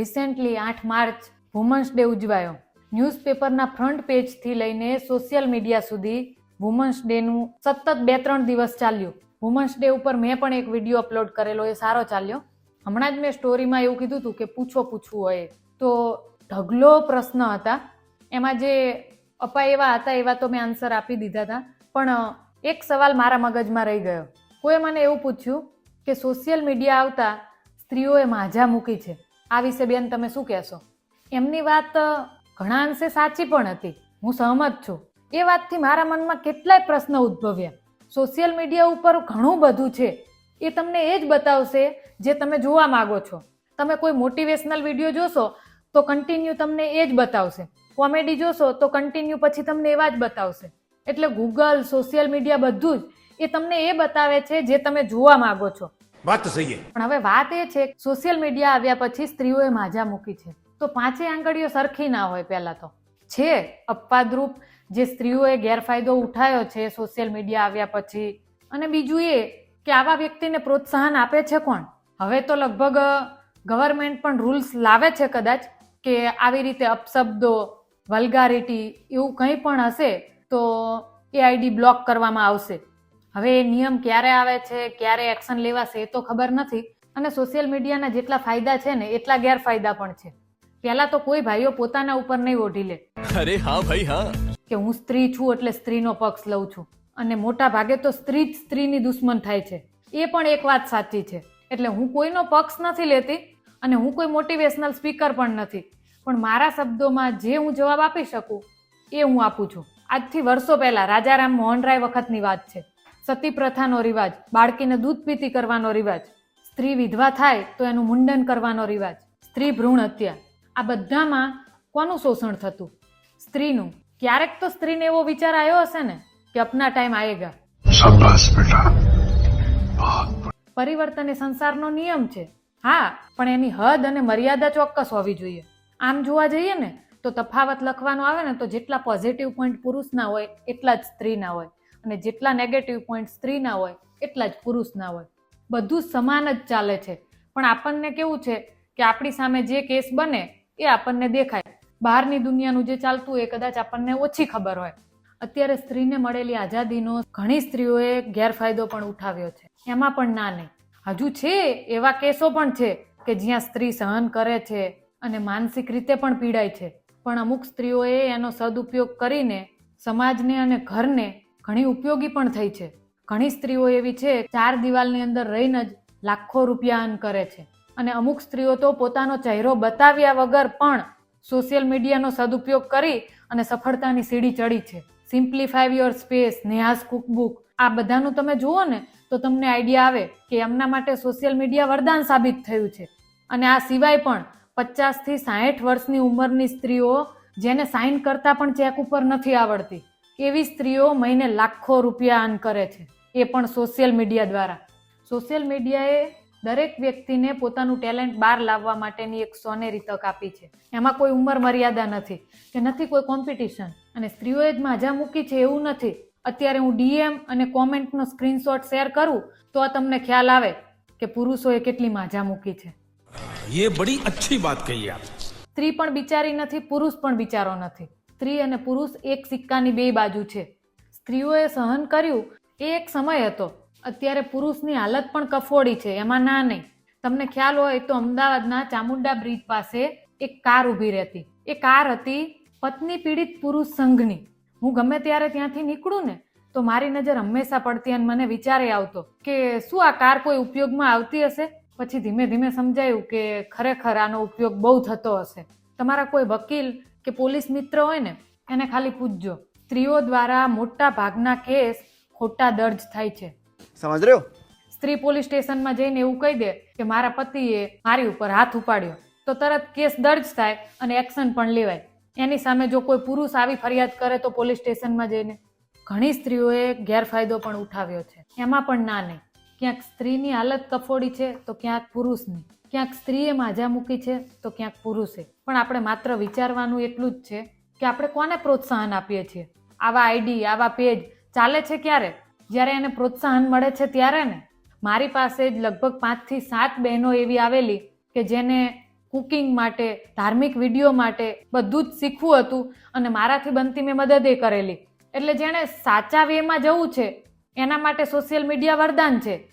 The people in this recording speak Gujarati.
રિસેન્ટલી આઠ માર્ચ વુમન્સ ડે ઉજવાયો. ન્યૂઝપેપરના ફ્રન્ટ પેજથી લઈને સોશિયલ મીડિયા સુધી વુમન્સ ડેનું સતત બે ત્રણ દિવસ ચાલ્યું. વુમન્સ ડે ઉપર મેં પણ એક વીડિયો અપલોડ કરેલો, એ સારો ચાલ્યો. હમણાં જ મેં સ્ટોરીમાં એવું કીધું હતું કે પૂછો પૂછવું હોય. તો ઢગલો પ્રશ્ન હતા. એમાં જે અપાય એવા હતા, એવા તો મેં આન્સર આપી દીધા હતા. પણ એક સવાલ મારા મગજમાં રહી ગયો. કોઈ મને એવું પૂછ્યું કે સોશિયલ મીડિયા આવતા સ્ત્રીઓએ માજા મૂકી છે. આ વિશે બેન તમે શું કહેશો? એમની વાત ઘણા અંશે સાચી પણ હતી. હું સહમત છું. એ વાતથી મારા મનમાં કેટલાય પ્રશ્ન ઉદ્ભવ્યા. સોશિયલ મીડિયા ઉપર ઘણું બધું છે. એ તમને એ જ બતાવશે જે તમે જોવા માગો છો. તમે કોઈ મોટિવેશનલ વીડિયો જોશો તો કન્ટિન્યુ તમને એ જ બતાવશે. કોમેડી જોશો તો કન્ટિન્યુ પછી તમને એવા જ બતાવશે. એટલે ગૂગલ સોશિયલ મીડિયા બધું જ એ તમને એ બતાવે છે જે તમે જોવા માગો છો. વાત સહી પણ હવે વાત એ છે, સોશિયલ મીડિયા આવ્યા પછી સ્ત્રીઓએ માજા મૂકી છે. તો પાંચે આંગળીઓ સરખી ના હોય પહેલા તો. છે અપવાદરૂપ જે સ્ત્રીઓએ ગેરફાયદો ઉઠાયો છે સોશિયલ મીડિયા આવ્યા પછી. અને બીજું એ કે આવા વ્યક્તિને પ્રોત્સાહન આપે છે કોણ? હવે તો લગભગ ગવર્મેન્ટ પણ રૂલ્સ લાવે છે કદાચ કે આવી રીતે અપશબ્દો વલ્ગારિટી એવું કંઈ પણ હશે તો એ આઈડી બ્લોક કરવામાં આવશે. હવે એ નિયમ ક્યારે આવે છે ક્યારે એક્શન લેવાશે એ તો ખબર નથી. અને સોશિયલ મીડિયાના જેટલા ફાયદા છે ને એટલા ગેરફાયદા પણ છે. પહેલા તો કોઈ ભાઈઓ પોતાના ઉપર નહીં ઓઢી લે. અરે હા ભાઈ હા. કે હું સ્ત્રી છું એટલે સ્ત્રીનો પક્ષ લઉં છું. અને મોટા ભાગે તો સ્ત્રી જ સ્ત્રીની દુશ્મન થાય છે. એ પણ એક વાત સાચી છે. એટલે હું કોઈનો પક્ષ નથી લેતી અને હું કોઈ મોટિવેશનલ સ્પીકર પણ નથી. પણ મારા શબ્દોમાં જે હું જવાબ આપી શકું એ હું આપું છું. આજથી વર્ષો પહેલા રાજારામ મોહનરાય વખતની વાત છે. સતી પ્રથાનો રિવાજ બાળકીને દૂધ પીતી કરવાનો રિવાજ સ્ત્રી વિધવા થાય તો એનું મુંડન કરવાનો રિવાજ સ્ત્રી ભ્રૂણ હત્યા. આ બધામાં કોનું શોષણ થતું? સ્ત્રીનું. ક્યારેક તો સ્ત્રીને એવો વિચાર આવ્યો હશે ને કે અપના ટાઈમ આવેગા પરિવર્તન એ સંસારનો નિયમ છે. હા પણ એની હદ અને મર્યાદા ચોક્કસ હોવી જોઈએ. આમ જોવા જઈએ ને તો તફાવત લખવાનો આવે ને તો જેટલા પોઝિટિવ પોઈન્ટ પુરુષના હોય એટલા જ સ્ત્રીના હોય. અને જેટલા નેગેટિવ પોઈન્ટ સ્ત્રીના હોય, એટલા જ પુરુષના હોય. બધું સમાન જ ચાલે છે. પણ આપણને કેવું છે કે આપણી સામે જે કેસ બને, એ આપણને દેખાય. બહારની દુનિયાનું જે ચાલતું એ કદાચ આપણને ઓછી ખબર હોય. અત્યારે સ્ત્રીને મળેલી આઝાદીનો ઘણી સ્ત્રીઓએ ગેરફાયદો પણ ઉઠાવ્યો છે. એમાં પણ ના નહીં. હજુ છે એવા કેસો પણ છે કે જ્યાં સ્ત્રી સહન કરે છે અને માનસિક રીતે પણ પીડાય છે. પણ અમુક સ્ત્રીઓએ એનો સદુપયોગ કરીને સમાજને અને ઘરને ઘણી ઉપયોગી પણ થઈ છે. ઘણી સ્ત્રીઓ એવી છે, ચાર દિવાલની અંદર રહીને જ લાખો રૂપિયા અન કરે છે. અને અમુક સ્ત્રીઓ તો પોતાનો ચહેરો બતાવ્યા વગર પણ સોશિયલ મીડિયાનો સદુપયોગ કરી અને સફળતાની સીડી ચડી છે. Simplify your space Neha's cookbook આ બધાનું તમે જુઓ ને, તો તમને આઈડિયા આવે કે એમના માટે સોશિયલ મીડિયા વરદાન સાબિત થયું છે. અને આ સિવાય પણ પચાસથી સાહીઠ વર્ષની ઉંમરની સ્ત્રીઓ જેને સાઇન કરતા પણ ચેક ઉપર નથી આવડતી. એવી સ્ત્રીઓ મહિને લાખો રૂપિયા અર્ન કરે છે એ પણ સોશિયલ મીડિયા દ્વારા સોશિયલ મીડિયાએ દરેક વ્યક્તિને પોતાનું ટેલેન્ટ બહાર લાવવા માટેની એક સોનેરી તક આપી છે એમાં કોઈ ઉંમર મર્યાદા નથી કે નથી કોઈ કોમ્પિટિશન અને સ્ત્રીઓએ જ માજા મૂકી છે એવું નથી અત્યારે હું ડીએમ અને કોમેન્ટનો સ્ક્રીનશોટ શેર કરું તો આ તમને ખ્યાલ આવે કે પુરુષોએ કેટલી માજા મૂકી છે ये બડી अच्छी बात कही आप સ્ત્રી પણ બિચારી નથી પુરુષ પણ બિચારો નથી સ્ત્રી અને પુરુષ એક સિક્કાની બે બાજુ છે. સ્ત્રીઓએ સહન કર્યું એ એક સમય હતો. અત્યારે પુરુષની હાલત પણ કફોડી છે, એમાં ના નહીં. તમને ખ્યાલ હોય તો અમદાવાદના ચામુંડા બ્રિજ પાસે એક કાર ઊભી રહેતી. એ કાર હતી પત્ની પીડિત પુરુષ સંઘની. હું ગમે ત્યારે ત્યાંથી નીકળું ને, તો મારી નજર હંમેશા પડતી અને મને વિચારે આવતો કે શું આ કાર કોઈ ઉપયોગમાં આવતી હશે? પછી ધીમે ધીમે સમજાયું કે ખરેખર આનો ઉપયોગ બહુ થતો હશે. તમારા કોઈ વકીલ કે પોલીસ મિત્ર હોય ને એને ખાલી પૂછજો. સ્ત્રીઓ દ્વારા મોટા ભાગના કેસ ખોટા દર્જ થાય છે. સમજ રહ્યો? સ્ત્રી પોલીસ સ્ટેશનમાં જઈને એવું કહી દે કે મારા પતિએ મારી ઉપર હાથ ઉપાડ્યો. તો તરત કેસ દર્જ થાય અને એક્શન પણ લેવાય. એની સામે જો કોઈ પુરુષ આવી ફરિયાદ કરે તો પોલીસ સ્ટેશનમાં જઈને. ઘણી સ્ત્રીઓએ ગેરફાયદો પણ ઉઠાવ્યો છે. એમાં પણ ના નહીં. ક્યાંક સ્ત્રીની હાલત કફોડી છે તો ક્યાંક પુરુષની. ક્યાંક સ્ત્રીએ માજા મૂકી છે તો ક્યાંક પુરુષે. પણ આપણે માત્ર વિચારવાનું એટલું જ છે કે આપણે કોને પ્રોત્સાહન આપીએ છીએ? આવા આઈડી, આવા પેજ ચાલે છે ક્યારે? જ્યારે એને પ્રોત્સાહન મળે છે ત્યારે ને? મારી પાસે જ લગભગ પાંચથી સાત બહેનો એવી આવેલી કે જેને કુકિંગ માટે, ધાર્મિક વીડિયો માટે બધું જ શીખવું હતું અને મારાથી બનતી મેં મદદ કરેલી. એટલે જેણે સાચા વેમાં જવું છે, એના માટે સોશિયલ મીડિયા વરદાન છે.